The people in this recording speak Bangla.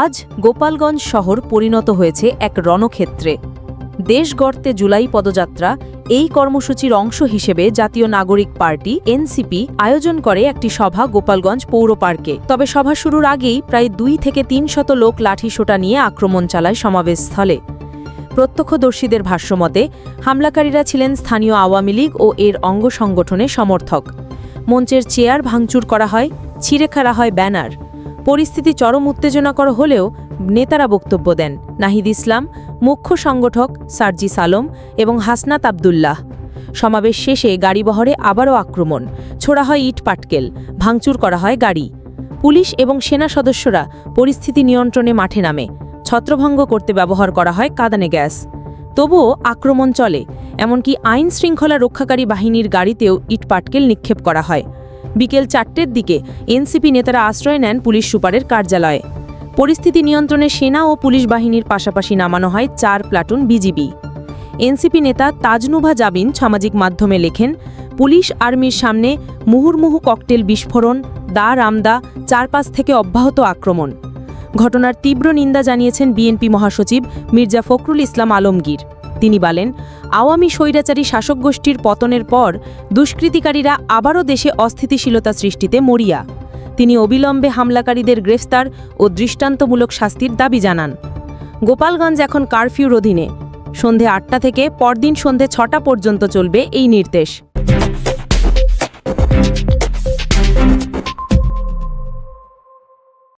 আজ গোপালগঞ্জ শহর পরিণত হয়েছে এক রণক্ষেত্রে। দেশ গর্তে জুলাই পদযাত্রা এই কর্মসূচির অংশ হিসেবে জাতীয় নাগরিক পার্টি, এনসিপি, আয়োজন করে একটি সভা গোপালগঞ্জ পৌর পার্কে। তবে সভা শুরুর আগেই প্রায় দুই থেকে তিন শত লোক লাঠিসোঁটা নিয়ে আক্রমণ চালায় সমাবেশস্থলে। প্রত্যক্ষদর্শীদের ভাষ্যমতে, হামলাকারীরা ছিলেন স্থানীয় আওয়ামী লীগ ও এর অঙ্গ সংগঠনের সমর্থক। মঞ্চের চেয়ার ভাঙচুর করা হয়, ছিঁড়ে খেলা হয় ব্যানার। পরিস্থিতি চরম উত্তেজনাকর হলেও নেতারা বক্তব্য দেন। নাহিদ ইসলাম, মুখ্য সংগঠক সার্জি সালম এবং হাসনাত আবদুল্লাহ। সমাবেশ শেষে গাড়িবহরে আবারও আক্রমণ। ছোড়া হয় ইট পাটকেল, ভাঙচুর করা হয় গাড়ি। পুলিশ এবং সেনা সদস্যরা পরিস্থিতি নিয়ন্ত্রণে মাঠে নামে। ছত্রভঙ্গ করতে ব্যবহার করা হয় কাদানে গ্যাস। তবুও আক্রমণ চলে, এমনকি আইন শৃঙ্খলা রক্ষাকারী বাহিনীর গাড়িতেও ইটপাটকেল নিক্ষেপ করা হয়। বিকেল চারটের দিকে এনসিপি নেতারা আশ্রয় নেন পুলিশ সুপারের কার্যালয়ে। পরিস্থিতি নিয়ন্ত্রণে সেনা ও পুলিশ বাহিনীর পাশাপাশি নামানো হয় চার প্লাটুন বিজিবি। এনসিপি নেতা তাজনুভা জাবিন সামাজিক মাধ্যমে লেখেন, পুলিশ আর্মির সামনে মুহুর্মুহু ককটেল বিস্ফোরণ, দা রামদা, চারপাশ থেকে অব্যাহত আক্রমণ। ঘটনার তীব্র নিন্দা জানিয়েছেন বিএনপি মহাসচিব মির্জা ফখরুল ইসলাম আলমগীর। তিনি বলেন আওয়ামী স্বৈরাচারী শাসক গোষ্ঠীর পতনের পর দুষ্কৃতিকারীরা আবারও দেশে অস্থিতিশীলতা সৃষ্টিতে মরিয়া। তিনি অবিলম্বে হামলাকারীদের গ্রেফতার ও দৃষ্টান্তমূলক শাস্তির দাবি জানান। গোপালগঞ্জ এখন কারফিউর অধীনে। সন্ধে আটটা থেকে পরদিন সন্ধে ছটা পর্যন্ত চলবে এই নির্দেশ।